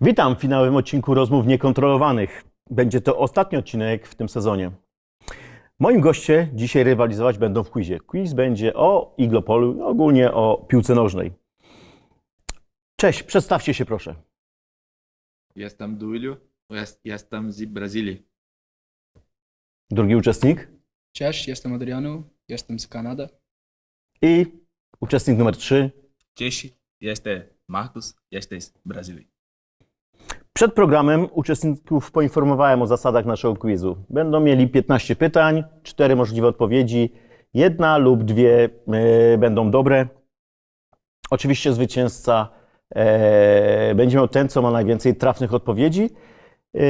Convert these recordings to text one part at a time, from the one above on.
Witam w finałowym odcinku Rozmów Niekontrolowanych. Będzie to ostatni odcinek w tym sezonie. Moim goście dzisiaj rywalizować będą w quizie. Quiz będzie o Iglopolu, ogólnie o piłce nożnej. Cześć, przedstawcie się proszę. Jestem Duilio, jest, jestem z Brazylii. Drugi uczestnik Cześć, jestem Adriano, jestem z Kanady. i uczestnik numer trzy. Cześć, jestem Marcos, jestem z Brazylii. Przed programem uczestników poinformowałem o zasadach naszego quizu. Będą mieli 15 pytań, 4 możliwe odpowiedzi, jedna lub dwie e, będą dobre. Oczywiście zwycięzca e, będzie miał ten, co ma najwięcej trafnych odpowiedzi. E,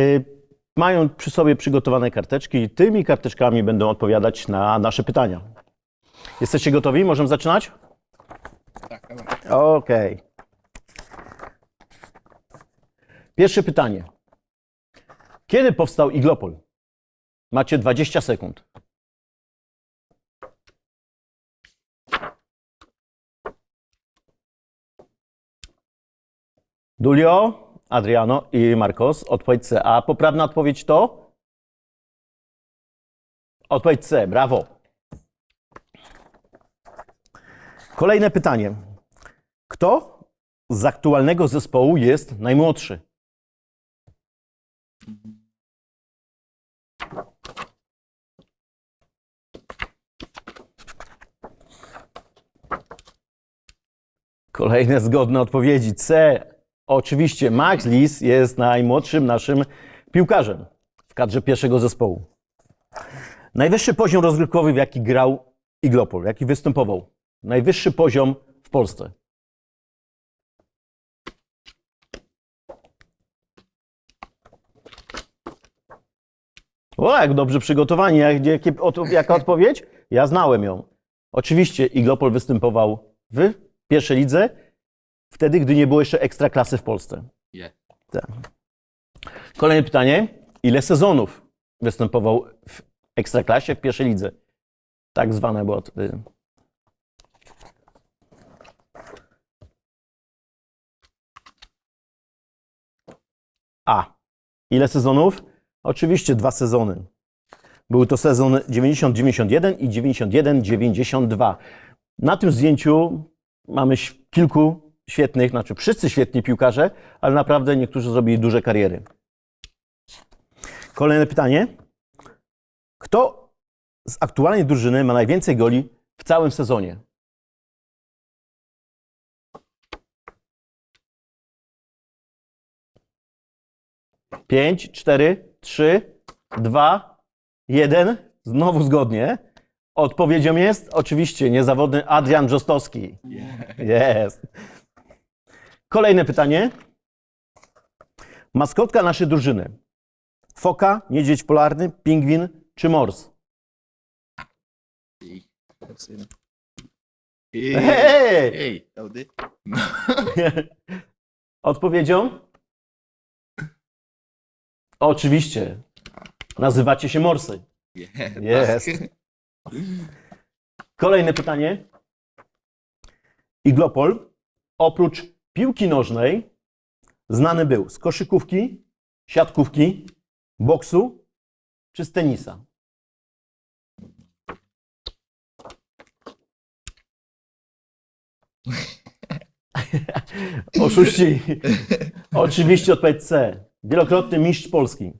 mają przy sobie przygotowane karteczki i tymi karteczkami będą odpowiadać na nasze pytania. Jesteście gotowi? Możemy zaczynać? Tak. Okej. Pierwsze pytanie. Kiedy powstał Iglopol? Macie 20 sekund. Dulio, Adriano i Marcos, odpowiedź C. A poprawna odpowiedź to? Odpowiedź C, brawo. Kolejne pytanie. Kto z aktualnego zespołu jest najmłodszy? Kolejne zgodne odpowiedzi. C. Oczywiście Max Lis jest najmłodszym naszym piłkarzem w kadrze pierwszego zespołu. Najwyższy poziom rozgrywkowy, w jaki grał Iglopol, w jaki występował. Najwyższy poziom w Polsce. O, jak dobrze przygotowani. Jak, jakie, od, jaka odpowiedź? Ja znałem ją. Oczywiście Iglopol występował w pierwszej lidze, wtedy, gdy nie było jeszcze ekstraklasy w Polsce. Yeah. Tak. Kolejne pytanie. Ile sezonów występował w ekstraklasie w pierwszej lidze? Tak zwane było. wtedy. A. Ile sezonów? Oczywiście dwa sezony. Był to sezon 90-91 i 91-92. Na tym zdjęciu mamy kilku świetnych, znaczy wszyscy świetni piłkarze, ale naprawdę niektórzy zrobili duże kariery. Kolejne pytanie. Kto z aktualnej drużyny ma najwięcej goli w całym sezonie? Pięć, cztery, trzy, dwa, jeden. Znowu zgodnie. Odpowiedzią jest oczywiście niezawodny Adrian Brzostowski. Jest. Kolejne pytanie. Maskotka naszej drużyny. Foka, niedźwiedź polarny, pingwin czy mors? Hej! Odpowiedzią? Oczywiście. Nazywacie się morsy. Jest. Kolejne pytanie. Iglopol oprócz piłki nożnej znany był z koszykówki, siatkówki, boksu czy z tenisa? Oszuści. Oczywiście odpowiedź C. Wielokrotny mistrz Polski.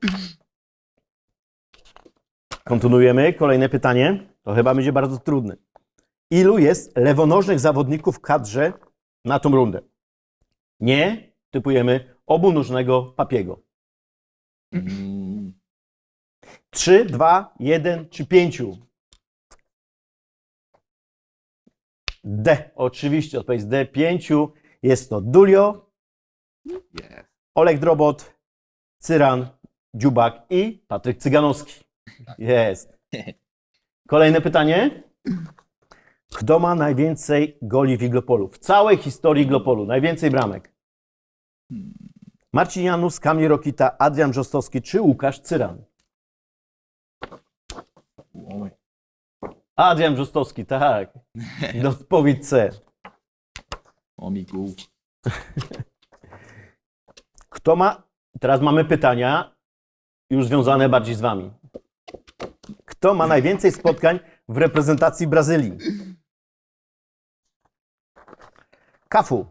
Kontynuujemy. Kolejne pytanie. To chyba będzie bardzo trudne. Ilu jest lewonożnych zawodników w kadrze na tą rundę? Nie. Typujemy obunożnego papiego. Hum, Trzy, dwa, jeden czy pięciu? D. Oczywiście odpowiedź D. Pięciu. Jest to Dulio. Olek Drobot, Cyran, Dziubak i Patryk Cyganowski. Jest. Kolejne pytanie. Kto ma najwięcej goli w Iglopolu? W całej historii Iglopolu. Najwięcej bramek. Marcin Janus, Kamil Rokita, Adrian Brzostowski czy Łukasz Cyran? Adrian Brzostowski, tak. Odpowiedź C. Gol. Kto ma. Teraz mamy pytania już związane bardziej z Wami. Kto ma najwięcej spotkań w reprezentacji Brazylii? Kafu.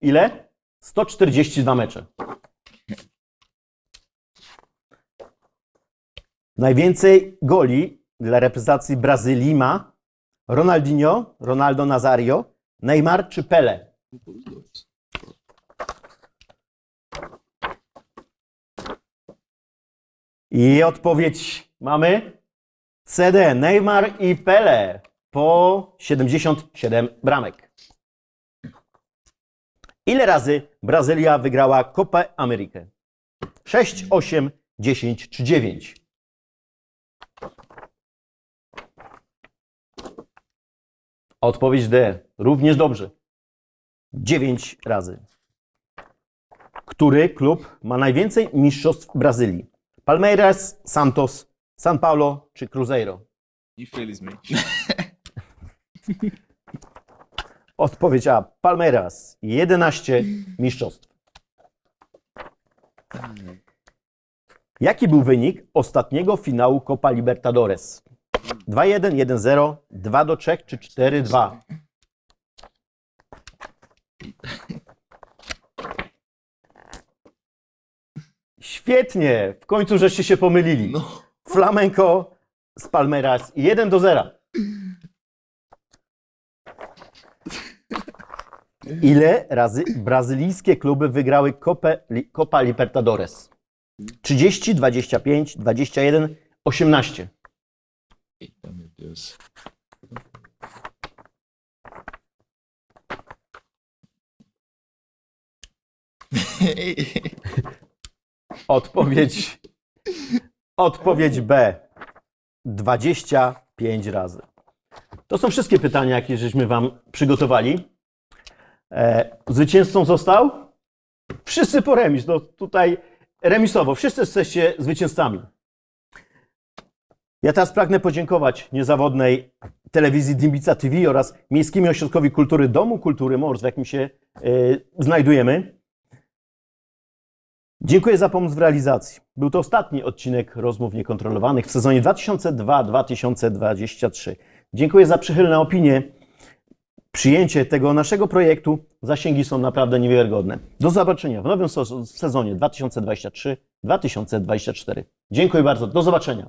Ile? 142 mecze. Najwięcej goli dla reprezentacji Brazylii ma Ronaldinho, Ronaldo Nazario, Neymar czy Pele? I odpowiedź mamy CD, Neymar i Pele po 77 bramek. Ile razy Brazylia wygrała Copę Amerykę? 6, 8, 10 czy 9? Odpowiedź D. Również dobrze. 9 razy. Który klub ma najwięcej mistrzostw Brazylii? Palmeiras, Santos, São Paulo czy Cruzeiro? Infelizmente. Odpowiedź A. Palmeiras. 11 mistrzostw. Jaki był wynik ostatniego finału Copa Libertadores? 2-1, 1-0, 2-3 czy 4-2? Świetnie! W końcu żeście się pomylili. No. Flamenco z Palmeiras 1 do 0. Ile razy brazylijskie kluby wygrały Copę, Li- Copa Libertadores? 30, 25, 21, 18. Eita, meu Deus. Odpowiedź, odpowiedź B. 25 razy. To są wszystkie pytania, jakie żeśmy Wam przygotowali. E, zwycięzcą został? Wszyscy po remis. No tutaj remisowo. Wszyscy jesteście zwycięzcami. Ja teraz pragnę podziękować niezawodnej telewizji Dymbica TV oraz Miejskiemu Ośrodkowi Kultury Domu Kultury Mors, w jakim się e, znajdujemy. Dziękuję za pomoc w realizacji. Był to ostatni odcinek rozmów niekontrolowanych w sezonie 2002-2023. Dziękuję za przychylne opinie. Przyjęcie tego naszego projektu. Zasięgi są naprawdę niewiarygodne. Do zobaczenia w nowym sezonie 2023-2024. Dziękuję bardzo. Do zobaczenia.